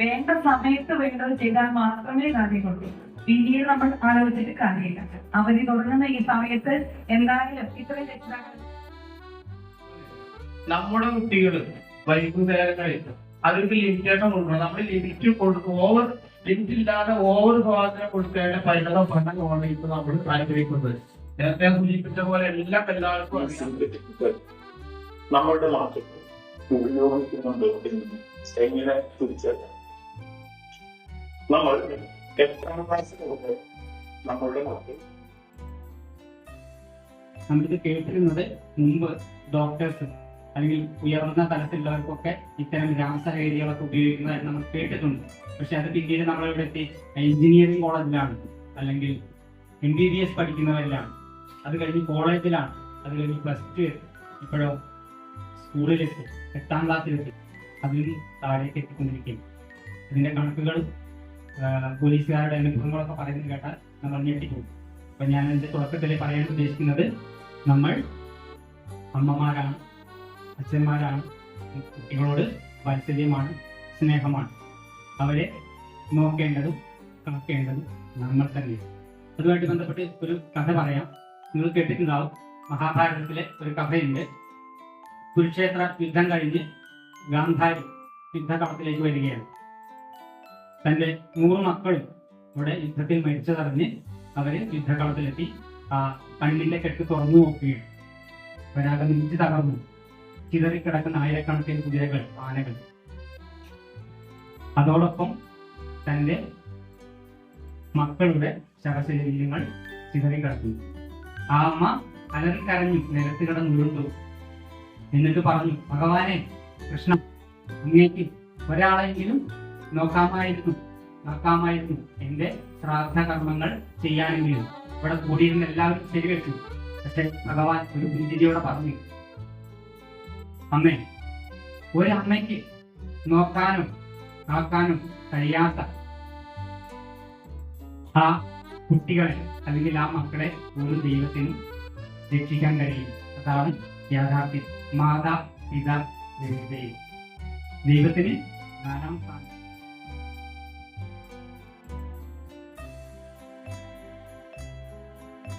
വേണ്ട സമയത്ത് വേണ്ടത് ചെയ്താൽ മാത്രമേ കാര്യമുള്ളൂ. പിന്നീട് നമ്മൾ ആലോചിച്ചിട്ട് കാര്യമില്ല. അവധി തുടങ്ങുന്ന ഈ സമയത്ത് എന്തായാലും ഇത്രയും രക്ഷിതാക്കൾ നമ്മുടെ കുട്ടികൾ വൈകുന്നേരങ്ങളിൽ അവർക്ക് ലിമിറ്റേഷൻ കൊടുക്കണം. നമ്മൾ ലിമിറ്റ് കൊടുക്കും ഓവർ ലിമിറ്റ് ഇല്ലാതെ ഓവർ സ്വാതന്ത്ര്യം കൊടുക്കേണ്ട പരിണത പഠനമാണ് ഇപ്പൊ നമ്മൾ ആഗ്രഹിക്കുന്നത് നേരത്തെ സൂചിപ്പിച്ച പോലെ എല്ലാം എല്ലാവർക്കും നമ്മളുടെ മാറ്റം ഉപയോഗിക്കുന്നുണ്ട്. എങ്ങനെ തിരിച്ചറിയാം നമ്മൾ എത്രാം ക്ലാസ് മുതൽ നമ്മളുടെ മക്കൾ നമ്മളിത് കേട്ടിരുന്നത് മുമ്പ് ഡോക്ടേഴ്സ് അല്ലെങ്കിൽ ഉയർന്ന തലത്തിലുള്ളവർക്കൊക്കെ ഇത്തരം രാസലഹരികളൊക്കെ ഉപയോഗിക്കുന്നതായി നമ്മൾ കേട്ടിട്ടുണ്ട്. പക്ഷെ അത് പിന്നീട് നമ്മളിവിടെ എത്തി എഞ്ചിനീയറിംഗ് കോളേജിലാണ് അല്ലെങ്കിൽ എം ബി ബി എസ് പഠിക്കുന്നവരിലാണ്. അത് കഴിഞ്ഞ് കോളേജിലാണ് അത് കഴിഞ്ഞ് പ്ലസ് ടു ഇപ്പോഴോ സ്കൂളിലെത്തി എട്ടാം ക്ലാസ്സിലെത്തി അതിൽ താഴേക്ക് എത്തിക്കൊണ്ടിരിക്കുകയും ഇതിന്റെ കണക്കുകൾ പോലീസുകാരുടെ അനുഭവങ്ങളൊക്കെ പറയുന്നത് കേട്ടാൽ നമ്മൾ ഞെട്ടിപ്പോകും അപ്പൊ ഞാൻ എന്റെ തുടക്കത്തിൽ പറയാൻ ഉദ്ദേശിക്കുന്നത് നമ്മൾ അമ്മമാരാണ് അച്ഛന്മാരാണ് കുട്ടികളോട് വാത്സല്യമാണ് സ്നേഹമാണ്. അവരെ നോക്കേണ്ടതും കാക്കേണ്ടതും നമ്മൾ തന്നെ അതുമായിട്ട് ബന്ധപ്പെട്ട് ഒരു കഥ പറയാം. നിങ്ങൾ കേട്ടിട്ടുണ്ടാവും. മഹാഭാരതത്തിലെ ഒരു കഥയുണ്ട്. കുരുക്ഷേത്ര യുദ്ധം കഴിഞ്ഞ് ഗാന്ധാരി യുദ്ധകളത്തിലേക്ക് വരികയാണ്. തന്റെ നൂറ് മക്കളും ഇവിടെ യുദ്ധത്തിൽ മരിച്ചതറിഞ്ഞ് അവർ യുദ്ധകളത്തിലെത്തി ആ കണ്ണിന്റെ കെട്ട് തുറന്നു നോക്കുകയാണ്. അവരാകെ നെഞ്ചു തകർന്നു. ചിതറിക്കിടക്കുന്ന ആയിരക്കണക്കിന് കുതിരകൾ ആനകൾ. അതോടൊപ്പം തന്റെ മക്കളുടെ ശവശരീരങ്ങൾ ചിതറിക്കിടക്കുന്നു. ആ അമ്മ അലറിക്കരഞ്ഞു കരഞ്ഞു വീണ്ടു എന്നിട്ട് പറഞ്ഞു ഭഗവാനെ കൃഷ്ണ അങ്ങേക്ക് ഒരാളെങ്കിലും നോക്കാമായിരുന്നു. നോക്കാമായിരുന്നു. എന്റെ ശ്രാദ്ധ കർമ്മങ്ങൾ ചെയ്യാനെങ്കിലും. ഇവിടെ കൂടിയിരുന്ന എല്ലാവരും ശരിവെച്ചു പക്ഷെ ഭഗവാൻ ഒരു പുഞ്ചിരിയോടെ പറഞ്ഞു. അമ്മേ ഒരമ്മയ്ക്ക് നോക്കാനും കാക്കാനും കഴിയാത്ത ആ കുട്ടികളെ അല്ലെങ്കിൽ ആ മക്കളെ ഒരു ദൈവത്തിനും രക്ഷിക്കാൻ കഴിയും അതാണ് യാഥാർത്ഥ്യം. മാതാ പിതാ దీనికి నీ యువతిని నా